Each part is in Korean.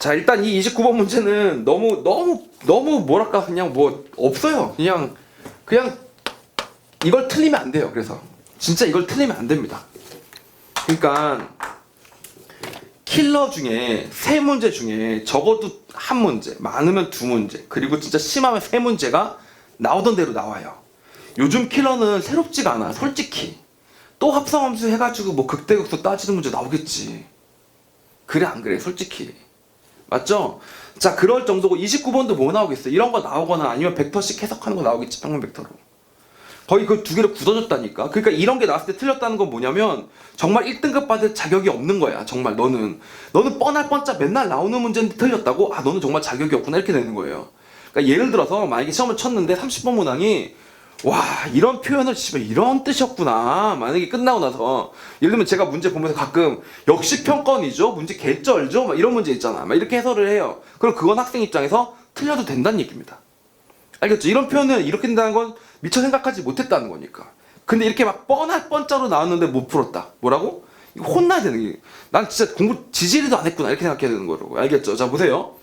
자 일단 이 29번 문제는 너무 너무 너무 뭐랄까 그냥 뭐 없어요. 그냥 그냥 이걸 틀리면 안 돼요. 그래서 진짜 이걸 틀리면 안 됩니다. 그러니까 킬러 중에 세 문제 중에 적어도 한 문제, 많으면 두 문제, 그리고 진짜 심하면 세 문제가 나오던 대로 나와요. 요즘 킬러는 새롭지가 않아, 솔직히. 또 합성함수 해가지고 뭐 극대극소 따지는 문제 나오겠지. 그래 안 그래, 솔직히. 맞죠? 자, 그럴 정도고 29번도 뭐 나오겠어? 이런 거 나오거나 아니면 벡터식 해석하는 거 나오겠지, 평면 벡터로. 거의 그 두 개를 굳어줬다니까. 그러니까 이런 게 나왔을 때 틀렸다는 건 뭐냐면 정말 1등급 받을 자격이 없는 거야. 정말 너는 너는 뻔할 뻔짜 맨날 나오는 문제인데 틀렸다고? 아 너는 정말 자격이 없구나 이렇게 되는 거예요. 그러니까 예를 들어서 만약에 시험을 쳤는데 30번 문항이 와 이런 표현을 씨발 이런 뜻이었구나 만약에 끝나고 나서 예를 들면 제가 문제 보면서 가끔 역시 평건이죠 문제 개쩔죠 막 이런 문제 있잖아 막 이렇게 해설을 해요 그럼 그건 학생 입장에서 틀려도 된다는 얘기입니다 알겠죠? 이런 표현은 이렇게 된다는 건 미처 생각하지 못했다는 거니까. 근데 이렇게 막 뻔할 뻔짜로 나왔는데 못 풀었다. 뭐라고? 혼나야 되는 게. 난 진짜 공부 지지리도 안 했구나. 이렇게 생각해야 되는 거라고. 알겠죠? 자, 보세요.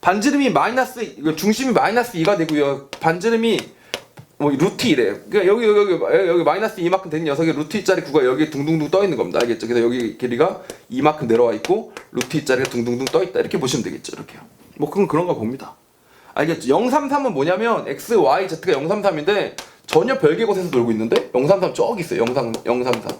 반지름이 마이너스, 중심이 마이너스 2가 되고요. 반지름이 뭐 루트 2래. 그러니까 여기, 여기, 여기, 여기 마이너스 2만큼 되는 녀석이 루트 2짜리 9가 여기 둥둥둥 떠 있는 겁니다. 알겠죠? 그래서 여기 길이가 2만큼 내려와 있고 루트 2짜리가 둥둥둥 떠 있다. 이렇게 보시면 되겠죠? 이렇게요. 뭐 그런 거 봅니다. 알겠죠? 033은 뭐냐면 x, y, z가 033인데 전혀 별개 곳에서 놀고 있는데 033 저기 있어요. 033. 033.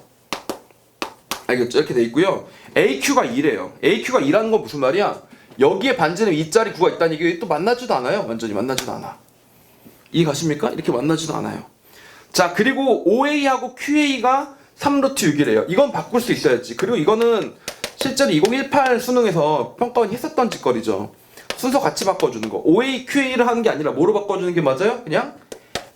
알겠죠? 이렇게 돼 있고요. AQ가 2래요. AQ가 2라는 건 무슨 말이야? 여기에 반지름 2짜리 9가 있다는 얘기 또 만나지도 않아요. 완전히 만나지도 않아. 이해 가십니까? 이렇게 만나지도 않아요. 자, 그리고 OA하고 QA가 3루트 6이래요. 이건 바꿀 수 있어야지. 그리고 이거는 실제로 2018 수능에서 평가원이 했었던 짓거리죠. 순서 같이 바꿔주는 거. OA, QA를 하는 게 아니라 뭐로 바꿔주는 게 맞아요? 그냥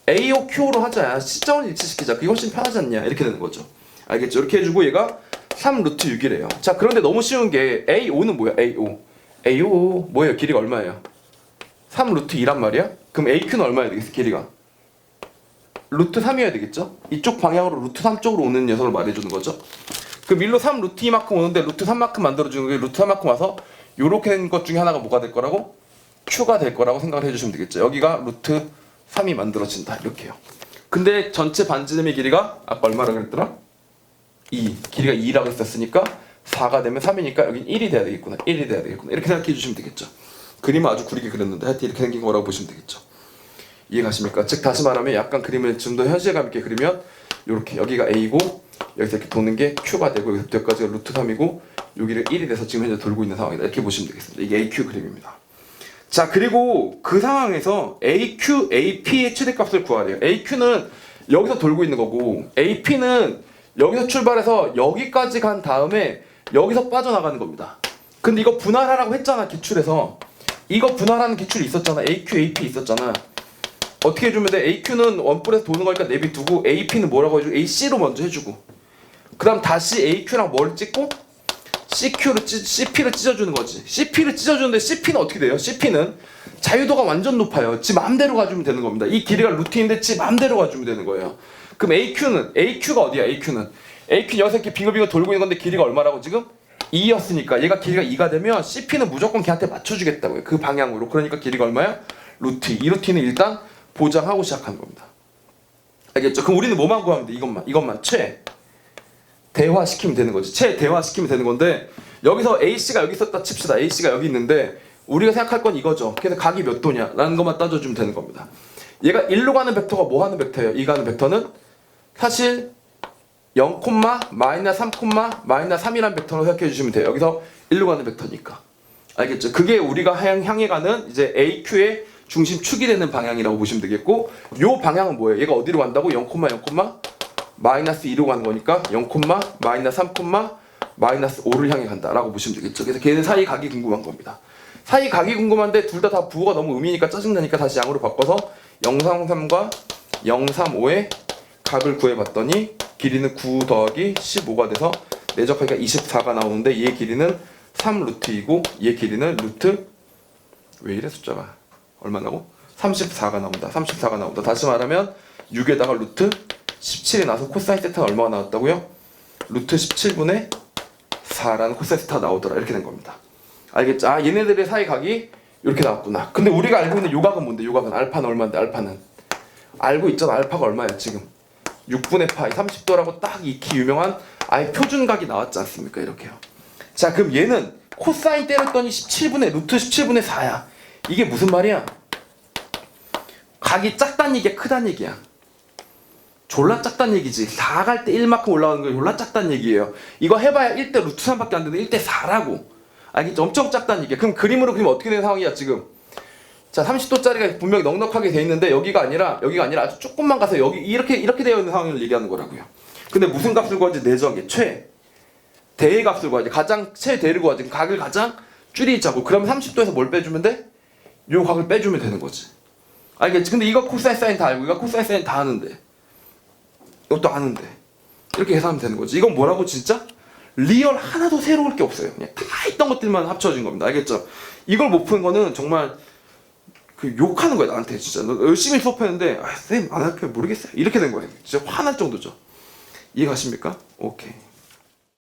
AO, QO로 하자. 시점을 일치시키자. 그게 훨씬 편하지 않냐. 이렇게 되는 거죠. 알겠죠? 이렇게 해주고 얘가 3루트 6이래요. 자, 그런데 너무 쉬운 게 AO는 뭐야? AO. AO 뭐예요? 길이가 얼마예요? 3 루트 2란 말이야? 그럼 AQ는 얼마야 되겠어? 길이가? 루트 3이어야 되겠죠? 이쪽 방향으로 루트 3 쪽으로 오는 녀석을 말해주는 거죠. 그 밀로 3 루트 2만큼 오는데 루트 3만큼 만들어주는 게 루트 3만큼 와서 요렇게 된 것 중에 하나가 뭐가 될 거라고? Q가 될 거라고 생각을 해주시면 되겠죠. 여기가 루트 3이 만들어진다. 이렇게요. 근데 전체 반지름의 길이가 아까 얼마라 그랬더라? 2. 길이가 2라고 했었으니까 4가 되면 3이니까 여긴 1이 돼야 되겠구나. 1이 돼야 되겠구나. 이렇게 생각해 주시면 되겠죠. 그림은 아주 구리게 그렸는데 하여튼 이렇게 생긴 거라고 보시면 되겠죠. 이해 가십니까? 즉 다시 말하면 약간 그림을 좀 더 현실감 있게 그리면 이렇게 여기가 A고 여기서 이렇게 도는 게 Q가 되고 여기서부터 여기까지가 루트 3이고 여기를 1이 돼서 지금 현재 돌고 있는 상황이다. 이렇게 보시면 되겠습니다. 이게 AQ 그림입니다. 자 그리고 그 상황에서 AQ, AP의 최대값을 구하래요. AQ는 여기서 돌고 있는 거고 AP는 여기서 출발해서 여기까지 간 다음에 여기서 빠져나가는 겁니다. 근데 이거 분할하라고 했잖아 기출에서 이거 분할하는 기출이 있었잖아. AQ, AP 있었잖아. 어떻게 해주면 돼? AQ는 원뿔에서 도는 거니까 내비두고 AP는 뭐라고 해주고 AC로 먼저 해주고. 그 다음 다시 AQ랑 뭘 찍고? CQ를 찢, CP를 찢어주는 거지. CP를 찢어주는데 CP는 어떻게 돼요? CP는 자유도가 완전 높아요. 지 마음대로 가주면 되는 겁니다. 이 길이가 루트인데 지 마음대로 가주면 되는 거예요. 그럼 AQ는 AQ가 어디야? AQ는? AQ는 여기서 이렇게 빙글빙글 돌고 있는 건데 길이가 얼마라고 지금? 2였으니까 얘가 길이가 2가 되면 CP는 무조건 걔한테 맞춰주겠다고요 그 방향으로 그러니까 길이가 얼마야? 루트 2이 루트는 일단 보장하고 시작하는 겁니다 알겠죠? 그럼 우리는 뭐만 구하면 돼 이것만 이것만 최 대화시키면 되는 거지. 채 대화시키면 되는 건데 여기서 AC가 여기 있었다 칩시다. AC가 여기 있는데 우리가 생각할 건 이거죠. 그래서 각이 몇 도냐 라는 것만 따져주면 되는 겁니다. 얘가 1로 가는 벡터가 뭐 하는 벡터예요? 2 가는 벡터는 사실 0, 마이너스 3, 마이너스 3이라는 벡터로 생각해 주시면 돼요. 여기서 1로 가는 벡터니까. 알겠죠? 그게 우리가 향, 향해 가는 이제 AQ의 중심 축이 되는 방향이라고 보시면 되겠고 요 방향은 뭐예요? 얘가 어디로 간다고? 0, 0, 마이너스 2로 가는 거니까 0, 마이너스 3, 마이너스 5를 향해 간다라고 보시면 되겠죠. 그래서 걔는 사이 각이 궁금한 겁니다. 사이 각이 궁금한데 둘 다 다 부호가 너무 음이니까 짜증나니까 다시 양으로 바꿔서 033과 035의 각을 구해봤더니 길이는 9 더하기 15가 돼서 내적하기가 24가 나오는데 얘 길이는 3 루트이고 얘 길이는 루트 왜 이래 숫자가 얼마나고? 34가 나온다. 34가 나온다. 다시 말하면 6에다가 루트 17이 나서 코사인 세타가 얼마가 나왔다고요? 루트 17분의 4라는 코사인 세타가 나오더라 이렇게 된 겁니다 알겠죠? 아 얘네들의 사이 각이 이렇게 나왔구나. 근데 우리가 알고 있는 요각은 뭔데? 요각은 알파는 얼마인데? 알파는 알고 있잖아. 알파가 얼마야 지금? 6분의 파이 30도라고 딱 익히 유명한 아예 표준각이 나왔지 않습니까? 이렇게요. 자 그럼 얘는 코사인 때렸더니 17분의 루트 17분의 4야. 이게 무슨 말이야? 각이 작단 얘기야 크단 얘기야. 졸라 작단 얘기지. 4 갈 때 1만큼 올라가는 거 졸라 작단 얘기예요. 이거 해봐야 1대 루트 3밖에 안 되는데 1대 4라고. 알겠죠? 엄청 작단 얘기야. 그럼 그림으로 그리면 어떻게 되는 상황이야 지금? 자 30도짜리가 분명히 넉넉하게 돼 있는데 여기가 아니라 여기가 아니라 아주 조금만 가서 여기 이렇게 이렇게 되어 있는 상황을 얘기하는 거라고요. 근데 무슨 값을 구하지 내적의 최 대의 값을 구하지 가장 최대를 구하지 각을 가장 줄이자고 그러면 30도에서 뭘 빼주면 돼? 요 각을 빼주면 되는 거지. 알겠지? 근데 이거 코사인 사인 다 알고 이거 코사인 사인 다 아는데 이것도 아는데 이렇게 계산하면 되는 거지. 이건 뭐라고 진짜? 리얼 하나도 새로울 게 없어요. 그냥 다 있던 것들만 합쳐진 겁니다. 알겠죠? 이걸 못 푸는 거는 정말 그 욕하는 거야 나한테 진짜. 너 열심히 수업했는데 아 선생님 안 할게요 모르겠어요. 이렇게 된 거예요 진짜 화날 정도죠. 이해 가십니까? 오케이